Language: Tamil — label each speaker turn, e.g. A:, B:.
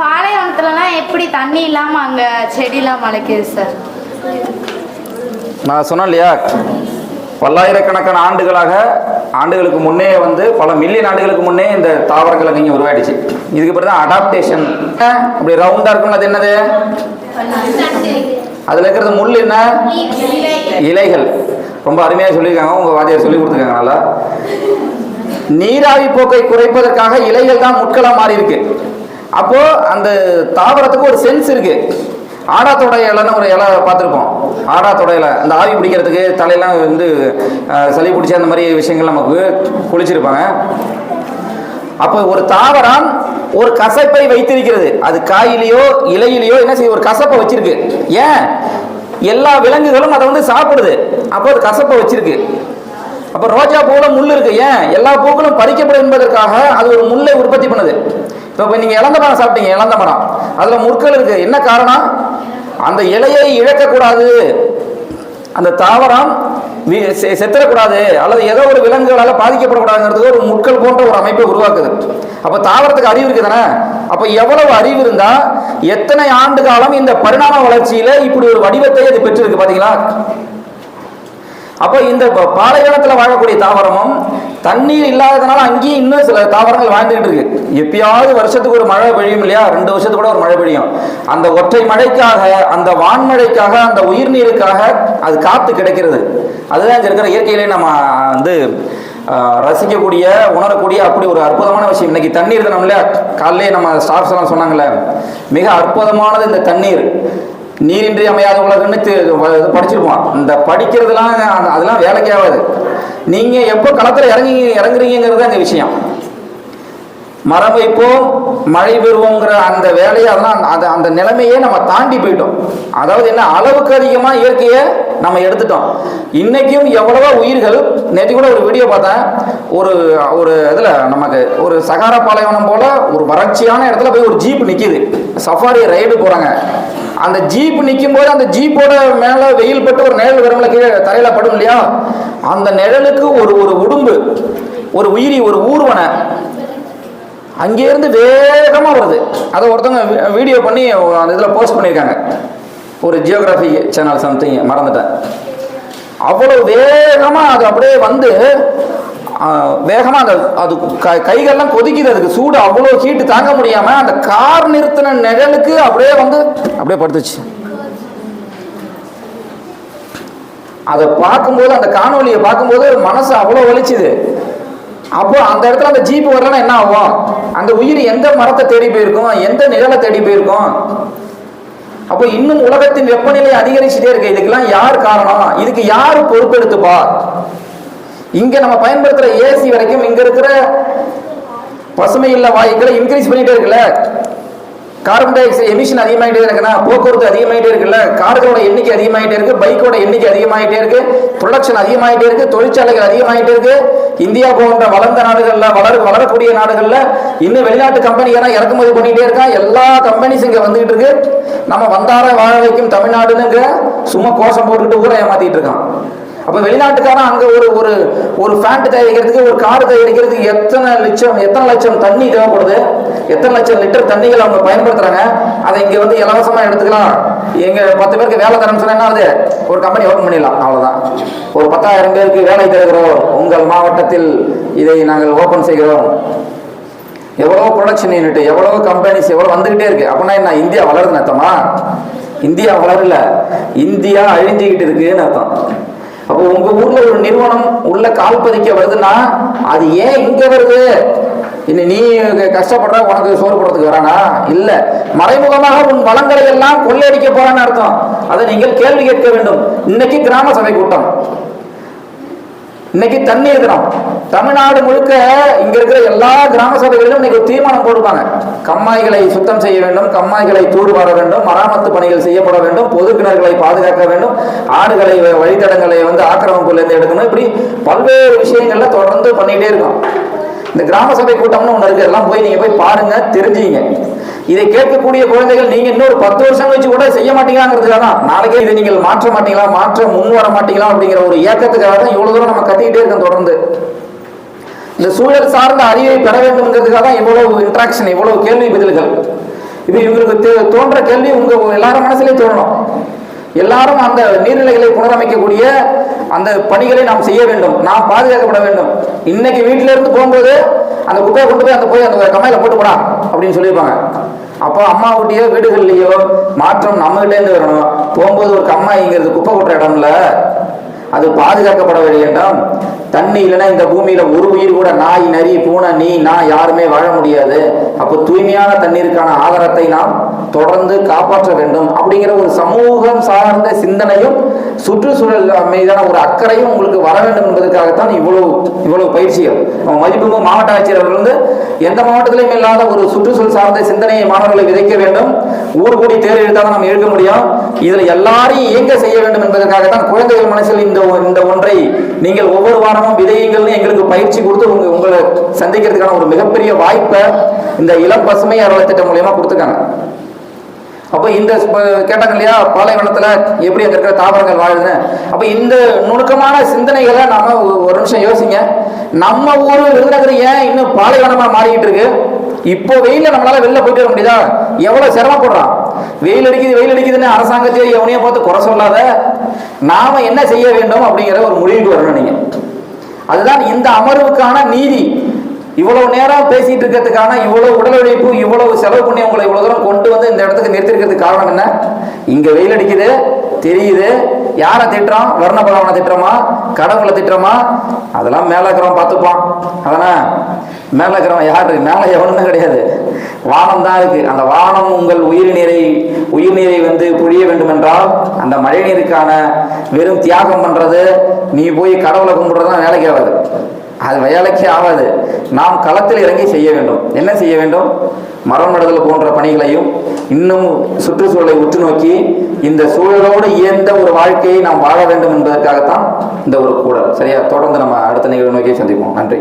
A: பாலைவனத்துலலாம் எப்படி தண்ணி இல்லாமல் அங்கே செடிலாம் முளைக்குது சார்
B: நான் சொன்னேன் இல்லையா? பல்லாயிரக்கணக்கான ஆண்டுகளாக ஆண்டுகளுக்கு முன்னே வந்து பல மில்லியன் ஆண்டுகளுக்கு முன்னே இந்த தாவரங்கள் அங்கே உருவாயிடுச்சு. இதுக்கு பிறகு தான் அடாப்டேஷன் அப்படி ரவுண்டாக இருக்கும்ல அது என்னது? அதில் இருக்கிறது முள் என்ன? இலைகள். ரொம்ப அருமையாக சொல்லியிருக்காங்க உங்கள் வாத்தியார் சொல்லி கொடுத்துருக்காங்க நல்லா. நீராவி போக்கை குறைப்பதற்காக இலைகள் தான் முட்களா மாறி இருக்கு அப்போ அந்த தாவரத்துக்கு ஒரு சென்ஸ் இருக்கு. ஆடாத்தோட இலைன்னு ஒரு இலை பார்த்துருப்போம். ஆடாத்தோட இலை அந்த ஆவி பிடிக்கிறதுக்கு தலையெல்லாம் வந்து சளி பிடிச்சி அந்த மாதிரி விஷயங்கள் நமக்கு குளிச்சிருப்பாங்க. அப்போ ஒரு தாவரம் ஒரு கசப்பை வைத்திருக்கிறது. அது காயிலையோ இலையிலையோ என்ன செய்ய ஒரு கசப்பை வச்சிருக்கு. ஏன்? எல்லா விலங்குகளும் அதை வந்து சாப்பிடுது. அப்போ அது கசப்பை வச்சிருக்கு. அப்போ ரோஜா பூவில் முள் இருக்கு. ஏன்? எல்லா பூக்களும் பறிக்கப்படும் என்பதற்காக அது ஒரு முல்லை உற்பத்தி பண்ணுது. இப்போ நீங்கள் இளந்த மரம் சாப்பிட்டீங்க இழந்த மரம் அதில் முற்கள் இருக்கு. என்ன காரணம்? அந்த இலையை இழக்கக்கூடாது. அந்த தாவரம் செத்திடக்கூடாது செத்துறக்கூடாது. அல்லது ஏதோ ஒரு விலங்குகளால் பாதிக்கப்படக்கூடாதுங்கிறதுக்கு ஒரு முட்கள் போன்ற ஒரு அமைப்பை உருவாக்குது. அப்போ தாவரத்துக்கு அறிவு இருக்குது தானே அப்போ எவ்வளவு அறிவு இருந்தா எத்தனை ஆண்டு காலம் இந்த பரிணாம வளர்ச்சியில இப்படி ஒரு வடிவத்தை அது பெற்றிருக்கு பாத்தீங்களா? அப்போ இந்த பாலைவனத்தில் வாழக்கூடிய தாவரமும் தண்ணீர் இல்லாததுனால அங்கேயும் இன்னும் சில தாவரங்கள் வாழ்ந்துகிட்டு இருக்கு. எப்பயாவது வருஷத்துக்கு ஒரு மழை பெய்யும் இல்லையா? ரெண்டு வருஷத்துக்கு கூட ஒரு மழை பெய்யும். அந்த ஒற்றை மழைக்காக அந்த வான்மழைக்காக அந்த உயிர்நீருக்காக அது காத்து கிடைக்கிறது. அதுதான் இங்க இருக்கிற இயற்கையிலே நம்ம வந்து ரசிக்கக்கூடிய உணரக்கூடிய அப்படி ஒரு அற்புதமான விஷயம். இன்னைக்கு தண்ணீர் தான் இல்லையா காலையிலே நம்ம ஸ்டாஃப்ஸ் எல்லாம் சொன்னாங்கல்ல மிக அற்புதமானது இந்த தண்ணீர். நீரின்றி அமையாத உலகம்னு படிச்சிருப்போம். இந்த படிக்கிறதுலாம் அந்த- அதெல்லாம் வேலைக்கே ஆகாது. நீங்க எப்போ களத்தில் இறங்கி இறங்குறீங்கிறது அந்த விஷயம். மரம் வைப்போம் மழை பெறுவோங்கிற அந்த வேலையை அதெல்லாம் அந்த அந்த நிலைமையே நம்ம தாண்டி போயிட்டோம். அதாவது என்ன அளவுக்கு அதிகமாக இயற்கையை நம்ம எடுத்துட்டோம். இன்னைக்கும் எவ்வளவோ உயிர்கள் நேற்று கூட ஒரு வீடியோ பார்த்தேன். ஒரு ஒரு இதில் நமக்கு ஒரு சகாரா பாலைவனம் போல ஒரு வறட்சியான இடத்துல போய் ஒரு ஜீப் நிற்கிது சஃபாரி ரைடு போகிறாங்க அந்த ஜீப் நிற்கும் போது அந்த ஜீப்போட மேலே வெயில் பட்டு ஒரு நிழல் வரும்ல கீழே தரையில் படும் இல்லையா? அந்த நிழலுக்கு ஒரு ஒரு உடும்பு ஒரு உயிரி ஒரு ஊர்வனை அங்கேருந்து வேகமாக வருது. அதை ஒருத்தவங்க வீடியோ பண்ணி அந்த இதில் போஸ்ட் பண்ணியிருக்காங்க. ஒரு ஜியோகிராஃபி சேனல் சம்திங் மறந்துட்டேன். அவ்வளோ வேகமாக அது அப்படியே வந்து வேகமாக அந்த அது க- கைகள்லாம் கொதிக்குது அதுக்கு. சூடு அவ்வளோ ஹீட்டு தாங்க முடியாமல் அந்த கார் நிறுத்தின நிழலுக்கு அப்படியே வந்து அப்படியே படுத்துச்சு. அதை பார்க்கும்போது அந்த காணொலியை பார்க்கும்போது மனசு அவ்வளோ வலிச்சுது. அப்போ அந்த இடத்துல அந்த ஜீப் வரலன்னா என்ன ஆகும்? அந்த உயிர் எந்த மரத்தை தேடி போயிருக்கும்? எந்த நிழலை தேடி போயிருக்கும்? அப்போ இன்னும் உலகத்தின் வெப்பநிலை அதிகரிச்சுட்டே இருக்கு. இதுக்கெல்லாம் யார் காரணம்? இதுக்கு யார் பொறுப்பெடுத்துப்பா இங்க நம்ம பயன்படுத்துற ஏசி வரைக்கும் இங்க இருக்கிற பசுமை இல்ல வாயுக்களை இன்க்ரீஸ் பண்ணிட்டே இருக்குல்ல? கார்பன் டை ஆக்சைடு எமிஷன் அதிகமாகிட்டே இருக்குன்னா போக்குவரத்து அதிகமாகிட்டே இருக்குல்ல? கார்களோட எண்ணிக்கை அதிகமாகிட்டே இருக்கு பைக்கோட எண்ணிக்கை அதிகமாகிட்டே இருக்கு ப்ரொடக்ஷன் அதிகமாகிட்டே இருக்கு தொழிற்சாலைகள் அதிகமாகிட்டே இருக்கு. இந்தியா போன்ற வளர்ந்த நாடுகளில் வளர வளரக்கூடிய நாடுகளில் இன்னும் வெளிநாட்டு கம்பெனி எல்லாம் இறக்குமதி பண்ணிகிட்டே இருக்கான் எல்லா கம்பெனிஸ் இங்கே வந்துகிட்டு இருக்கு. நம்ம வந்தார வாழ வைக்கும் தமிழ்நாடுனுங்க சும்மா கோஷம் போட்டுக்கிட்டு ஊரை ஏமாத்திட்டு இருக்கான். அப்ப வெளிநாட்டுக்காரன் அங்க ஒரு ஒரு ஒரு ஃபேண்ட் தயாரிக்கிறதுக்கு ஒரு கார் தயாரிக்கிறதுக்கு எத்தனை லட்சம் எத்தனை லட்சம் தண்ணி தேவைப்படுது? எத்தனை லட்சம் லிட்டர் தண்ணிகள் அவங்க பயன்படுத்துறாங்க? அதை இங்க வந்து இலவசமா எடுத்துக்கலாம். எங்க பத்து பேருக்கு வேலை தரேன்னு சொன்னா என்ன ஒரு கம்பெனி ஓப்பன் பண்ணிடலாம். அவ்வளவுதான். ஒரு பத்தாயிரம் பேருக்கு வேலை தருகிறோம். உங்கள் மாவட்டத்தில் இதை நாங்கள் ஓபன் செய்கிறோம். எவ்வளோ ப்ரொடக்ஷன் யூனிட் எவ்வளோ கம்பெனிஸ் எவ்வளோ வந்துகிட்டே இருக்கு. அப்படின்னா என்ன? இந்தியா வளருதுன்னு அர்த்தமா? இந்தியா வளரல. இந்தியா அழிஞ்சுக்கிட்டு இருக்குன்னு அர்த்தம். உங்க ஊர்ல ஒரு நிறுவனம் உள்ள கால் பதிக்க வருதுன்னா அது ஏன் இங்க வருது? இன்னும் நீ கஷ்டப்படுற உனக்கு சோறு போடுறதுக்கு வரானா? இல்ல. மறைமுகமாக உன் வளங்களை எல்லாம் கொள்ளையடிக்க போறான்னு அர்த்தம். அதை நீங்கள் கேள்வி கேட்க வேண்டும். இன்னைக்கு கிராம சபை கூட்டம். இன்னைக்கு தண்ணீர் தினம். தமிழ்நாடு முழுக்க இங்க இருக்கிற எல்லா கிராம சபைகளிலும் இன்னைக்கு தீர்மானம் போடுவாங்க கம்மாய்களை சுத்தம் செய்ய வேண்டும் கம்மாய்களை தூர்வார வேண்டும் மராமத்து பணிகள் செய்யப்பட வேண்டும் பொது கிணறுகளை பாதுகாக்க வேண்டும் ஆடுகளை வ- வழித்தடங்களை வந்து ஆக்கிரமிப்புல இருந்து எடுக்கணும். இப்படி பல்வேறு விஷயங்கள்ல தொடர்ந்து பண்ணிட்டே இருக்கோம். இந்த கிராம சபை கூட்டம்னு ஒண்ணு இருக்கு. எல்லாம் போய் நீங்க போய் பாருங்க தெரிஞ்சுங்க இதை கேட்கக்கூடிய குழந்தைகள் நீங்க இன்னொரு பத்து வருஷம் கழிச்சு கூட செய்ய மாட்டீங்களாங்கிறதுக்காக தான். நாளைக்கே இதை நீங்கள் மாற்ற மாட்டீங்களா? மாற்ற முன் வர மாட்டீங்களா? அப்படிங்கிற ஒரு ஏக்கத்துக்காக தான் இவ்வளவு தூரம் நம்ம கத்திக்கிட்டே இருக்கோம் தொடர்ந்து. இந்த சூழல் சார்ந்த அறிவை பெற வேண்டும்ங்கிறதுக்காக தான் இவ்வளவு இன்ட்ராக்ஷன் இவ்வளவு கேள்வி பதில்கள். இது இவங்களுக்கு தே- தோன்ற கேள்வி உங்க எல்லாரும் மனசுலயும் தோணணும். எல்லாரும் அந்த நீர்நிலைகளை புனரமைக்கக்கூடிய அந்த பணிகளை நாம் செய்ய வேண்டும். நாம் பாதுகாக்கப்பட வேண்டும். இன்னைக்கு வீட்டில இருந்து போகும்போது அந்த குப்பையை கொண்டு போய் அந்த போய் அந்த கமையில போட்டு போடா அப்படின்னு சொல்லியிருப்பாங்க. அப்போ அம்மா வீட்டையோ வீடுகள்லையோ மாற்றம் நம்மகிட்டேருந்து வரணும். போகும்போது ஒரு கம்மாய்ங்கிறது குப்பை கொட்டுற இடம்ல அது பாதுகாக்கப்பட வேண்டும் தண்ணி இல்லைன்னா இந்த பூமியில ஒரு உயிர் கூட நாய் நரி பூனை நீ நான் யாருமே வாழ முடியாது. அப்போ தூய்மையான தண்ணீருக்கான ஆதாரத்தை நாம் தொடர்ந்து காப்பாற்ற வேண்டும் அப்படிங்கிற ஒரு சமூகம் சார்ந்த சிந்தனையும் சுற்றுச்சூழல் மீதான ஒரு அக்கறையும் உங்களுக்கு வர வேண்டும் என்பதற்காகத்தான் இவ்வளவு இவ்வளவு பயிற்சிகள். நம்ம மதிப்புமிகு மாவட்ட ஆட்சியர் வந்து எந்த மாவட்டத்திலையும் இல்லாத ஒரு சுற்றுச்சூழல் சார்ந்த சிந்தனையை மாணவர்களை விதைக்க வேண்டும். ஊர் கூடி தேர்வு எடுத்தால் நம்ம எழுக்க முடியும். இதுல எல்லாரையும் இயங்க செய்ய வேண்டும் என்பதற்காகத்தான் குழந்தைகள் மனசில் இந்த இந்த ஒன்றை நீங்கள் ஒவ்வொரு வாரமும் விதையுங்கள்னு எங்களுக்கு பயிற்சி கொடுத்து உங்க உங்களை சந்திக்கிறதுக்கான ஒரு மிகப்பெரிய வாய்ப்பை இந்த இளம் பசுமை அறவை திட்டம் மூலியமா கொடுத்துருக்காங்க. அப்போ இந்த கேட்டாங்க இல்லையா? பாலைவனத்துல எப்படி அங்க இருக்கிற தாவரங்கள் வாழுதுன்னு அப்ப இந்த நுணுக்கமான சிந்தனைகளை நாம ஒரு நிமிஷம் யோசிங்க. நம்ம ஊர் விருதுநகர் ஏன் இன்னும் பாலைவனமா மாறிக்கிட்டு இருக்கு? இப்போ வெயில்ல நம்மளால வெளில போயிட்டு வர முடியுதா? எவ்வளவு சிரமப்படுறான். வெயில் அடிக்குது வெயில் அடிக்குதுன்னு அரசாங்கத்தையே எவனையும் பார்த்து குறை சொல்லாத நாம என்ன செய்ய வேண்டும் அப்படிங்கிற ஒரு முடிவுக்கு வரணும் நீங்க. அதுதான் இந்த அமர்வுக்கான நீதி. இவ்வளவு நேரம் பேசிட்டு இருக்கிறதுக்கான இவ்வளவு உடல் உழைப்பு இவ்வளவு செலவு பண்ணி உங்களை இவ்வளவு தூரம் கொண்டு வந்து இந்த இடத்துக்கு நிறுத்திருக்கிறதுக்கு காரணம் என்ன? இங்க வெயில் அடிக்குது தெரியுது. யாரை திட்டுறோம் வர்ண பகவானை திட்டுறோமா? கடவுளை திட்டுறோமா? அதெல்லாம் மேலே இருக்கிறவன் பார்த்துப்பான். அதனா? மேலே இருக்கிறவன் யாரு? மேலே எவனுமே கிடையாது. வானம் தான் இருக்கு. அந்த வானம் உங்கள் உயிர் நீரை உயிர் நீரை வந்து புழிய வேண்டும் என்றால் அந்த மழை நீருக்கான வெறும் தியாகம் பண்றது நீ போய் கடவுளை கும்பிடுறதுலாம் வேலைக்கு ஆகாது அது வேலைக்கே ஆகாது. நாம் களத்தில் இறங்கி செய்ய வேண்டும். என்ன செய்ய வேண்டும்? மரம் நடுதல் போன்ற பணிகளையும் இன்னும் சுற்றுச்சூழலை உற்று நோக்கி இந்த சூழலோடு இயந்த ஒரு வாழ்க்கையை நாம் வாழ வேண்டும் என்பதற்காகத்தான் இந்த ஒரு கூடல். சரியா? தொடர்ந்து நம்ம அடுத்த நிகழ்வு நோக்கி சந்திப்போம். நன்றி.